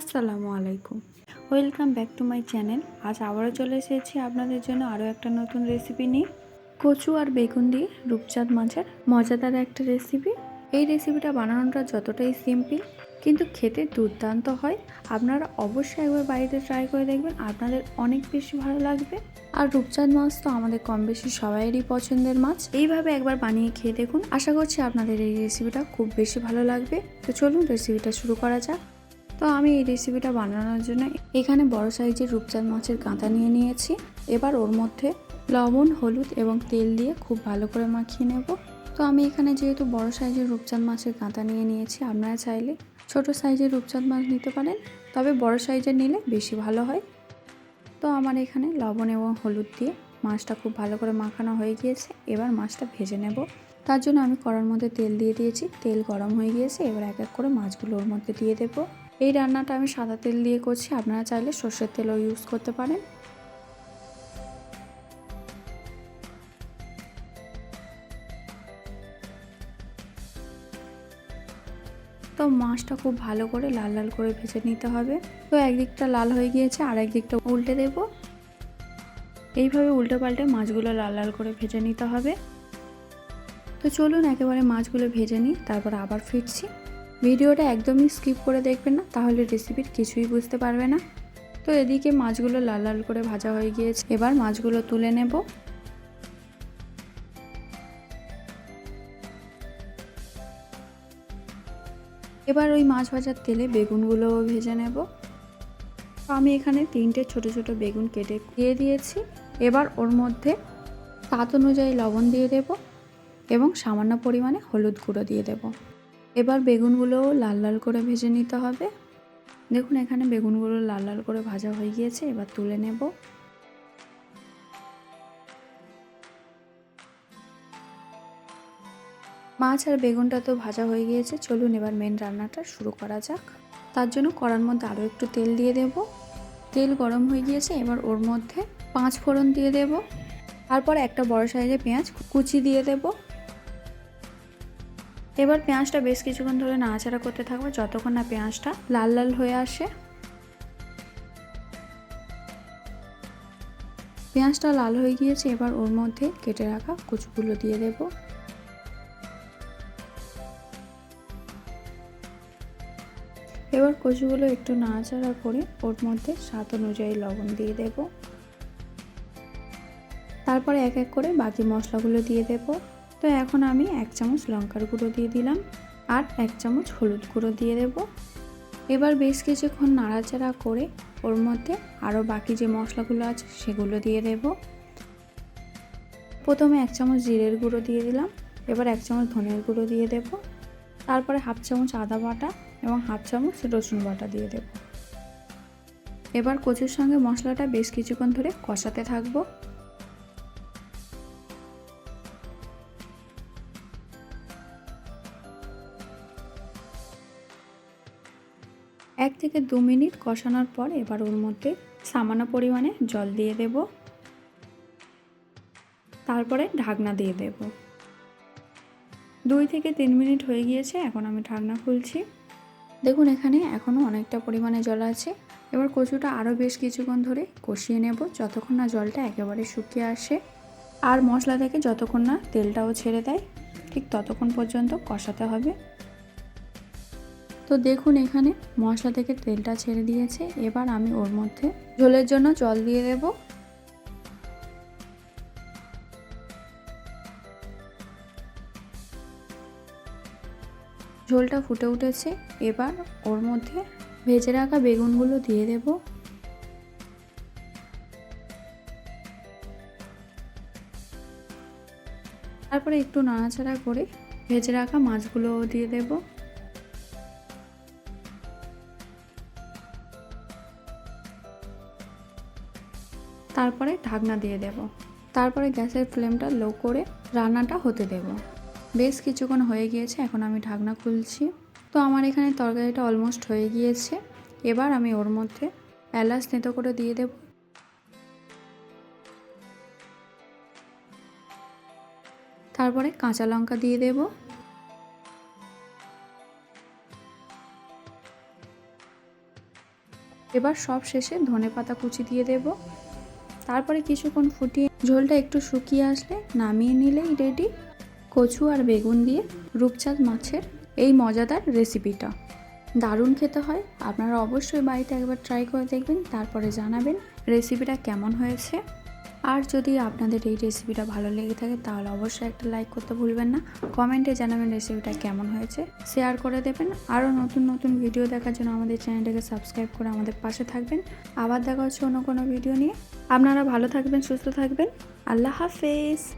আসসালামু আলাইকুম। Welcome back to my channel আজ আবারও চলে এসেছি আপনাদের জন্য আরও একটা নতুন রেসিপি নিয়ে। কচু আর বেগুন দিয়ে রূপচাঁদ মাছের মজাদার একটা রেসিপি এই রেসিপিটা বানানোটা যতটাই সিম্পল কিন্তু খেতে দুর্দান্ত হয়। আপনারা অবশ্যই একবার বাড়িতে ট্রাই করে দেখবেন, আপনাদের অনেক বেশি ভালো লাগবে। আর রূপচাঁদ মাছ তো আমাদের কম বেশি সবাইয়েরই পছন্দের মাছ। এইভাবে একবার বানিয়ে খেয়ে দেখুন। আশা করছি আপনাদের এই রেসিপিটা খুব বেশি ভালো লাগবে। তো চলুন রেসিপিটা শুরু করা যাক। তো আমি এই রেসিপিটা বানানোর জন্য এখানে বড় সাইজের রূপচাঁদ মাছের কাঁটা নিয়ে নিয়েছি। এবার ওর মধ্যে লবণ, হলুদ এবং তেল দিয়ে খুব ভালো করে মাখিয়ে নেব। তো আমি এখানে যেহেতু বড় সাইজের রূপচাঁদ মাছের কাঁটা নিয়ে নিয়েছি, আপনারা চাইলে ছোট সাইজের রূপচাঁদ মাছ নিতে পারেন, তবে বড় সাইজের নিলে বেশি ভালো হয়। তো আমার এখানে লবণ এবং হলুদ দিয়ে মাছটা খুব ভালো করে মাখানো হয়ে গিয়েছে, এবার মাছটা ভেজে নেব। তার জন্য আমি কড়ার মধ্যে তেল দিয়ে দিয়েছি, তেল গরম হয়ে গিয়েছে, এবার এক এক করে মাছগুলো ওর মধ্যে দিয়ে দেবো। এই রান্নাটা আমি সাদা তেল দিয়ে করছি। আপনারা চাইলে সর্ষের তেলও ইউজ করতে পারেন। তো মাছটা খুব ভালো করে লাল লাল করে ভেজে নিতে হবে। তো একদিকটা লাল হয়ে গিয়েছে, আর একদিকটা উল্টে দেব। এইভাবে উল্টে পাল্টে মাছগুলো লাল লাল করে ভেজে নিতে হবে। তো চলুন একেবারে মাছগুলো ভেজে নিই, তারপর আবার ফিরছি। ভিডিওটা একদমই স্কিপ করে দেখবেন না, তাহলে রেসিপির কিছুই বুঝতে পারবে না। তো এদিকে মাছগুলো লাল লাল করে ভাজা হয়ে গিয়েছে। এবার মাছগুলো তুলে নেব। এবার ওই মাছ ভাজার তেলে বেগুনগুলোও ভেজে নেব। তো আমি এখানে তিনটে ছোট ছোট বেগুন কেটে দিয়ে দিয়েছি। এবার ওর মধ্যে স্বাদ অনুযায়ী লবণ দিয়ে দেব এবং সামান্য পরিমাণে হলুদ গুঁড়ো দিয়ে দেবো। এবার বেগুনগুলো লাল লাল করে ভেজে নিতে হবে। দেখুন, এখানে বেগুনগুলো লাল লাল করে ভাজা হয়ে গিয়েছে, এবার তুলে নেব। মাছ আর বেগুনটা তো ভাজা হয়ে গিয়েছে, চলুন এবার মেন রান্নাটা শুরু করা যাক। তার জন্য কড়ার মধ্যে আরও একটু তেল দিয়ে দেব। তেল গরম হয়ে গিয়েছে, এবার ওর মধ্যে পাঁচ ফোড়ন দিয়ে দেব। তারপর একটা বড় সাইজের পেঁয়াজ কুচি দিয়ে দেবো। এবার পেঁয়াজটা বেশ কিছুক্ষণ ধরে নাড়াচাড়া করতে থাকব, যতক্ষণ না পেঁয়াজটা লাল লাল হয়ে আসে। পেঁয়াজটা লাল হয়ে গিয়েছে, এবার ওর মধ্যে কেটে রাখা কুচুগুলো দিয়ে দেব। এবার কচুগুলো একটু নাড়াচাড়া করে ওর মধ্যে স্বাদ অনুযায়ী লবণ দিয়ে দেব। তারপরে এক এক করে বাকি মশলাগুলো দিয়ে দেবো। তো এখন আমি এক চামচ লঙ্কার গুঁড়ো দিয়ে দিলাম আর এক চামচ হলুদ গুঁড়ো দিয়ে দেব। এবার বেশ কিছুক্ষণ নাড়াচাড়া করে ওর মধ্যে আরও বাকি যে মশলাগুলো আছে সেগুলো দিয়ে দেব। প্রথমে এক চামচ জিরের গুঁড়ো দিয়ে দিলাম, এবার এক চামচ ধনের গুঁড়ো দিয়ে দেব। তারপরে হাফ চামচ আদা বাটা এবং হাফ চামচ রসুন বাটা দিয়ে দেব। এবার কচুর সঙ্গে মশলাটা বেশ কিছুক্ষণ ধরে কষাতে থাকব। এক থেকে দু মিনিট কষানোর পর এবার ওর মধ্যে সামান্য পরিমাণে জল দিয়ে দেব। তারপরে ঢাকনা দিয়ে দেব। দুই থেকে তিন মিনিট হয়ে গিয়েছে, এখন আমি ঢাকনা খুলছি। দেখুন, এখানে এখনও অনেকটা পরিমাণে জল আছে। এবার কচুটা আরও বেশ কিছুক্ষণ ধরে কষিয়ে নেব, যতক্ষণ না জলটা একেবারে শুকিয়ে আসে। আর মশলা থেকে যতক্ষণ না তেলটাও ছেড়ে দেয়, ঠিক ততক্ষণ পর্যন্ত কষাতে হবে। তো দেখুন এখানে মশলা থেকে তেলটা ছেড়ে দিয়েছে। এবার আমি ওর মধ্যে ঝোলের জন্য জল দিয়ে দেব। ঝোলটা ফুটে উঠেছে। এবার ওর মধ্যে ভেজে রাখা বেগুনগুলো দিয়ে দেব। তারপরে একটু নাড়াচাড়া করে ভেজে রাখা মাছগুলোও দিয়ে দেবো। তারপরে ঢাকনা দিয়ে দেব। তারপরে গ্যাসের ফ্লেমটা লো করে রান্নাটা হতে দেব। বেশ কিছুক্ষণ হয়ে গিয়েছে, এখন আমি ঢাকনা খুলছি। তো আমার এখানে তরকারিটা অলমোস্ট হয়ে গিয়েছে। এবার আমি ওর মধ্যে এলাচ নেতো করে দিয়ে দেব। তারপরে কাঁচা লঙ্কা দিয়ে দেব। এবার সব শেষে ধনে পাতা কুচি দিয়ে দেব। তারপরে কিছুক্ষণ ফুটিয়ে ঝোলটা একটু শুকিয়ে আসলে নামিয়ে নিলেই রেডি কচু আর বেগুন দিয়ে রূপচাঁদ মাছের এই মজাদার রেসিপিটা দারুণ খেতে হয়। আপনারা অবশ্যই বাড়িতে একবার ট্রাই করে দেখবেন, তারপরে জানাবেন রেসিপিটা কেমন হয়েছে। আর যদি আপনাদের এই রেসিপিটা ভালো লেগে থাকে, তাহলে অবশ্যই একটা লাইক করতে ভুলবেন না। কমেন্টে জানাবেন রেসিপিটা কেমন হয়েছে। শেয়ার করে দেবেন। আরও নতুন নতুন ভিডিও দেখার জন্য আমাদের চ্যানেলটাকে সাবস্ক্রাইব করে আমাদের পাশে থাকবেন। আবার দেখা হচ্ছে অন্য কোনো ভিডিও নিয়ে। আপনারা ভালো থাকবেন, সুস্থ থাকবেন। আল্লাহ হাফেজ।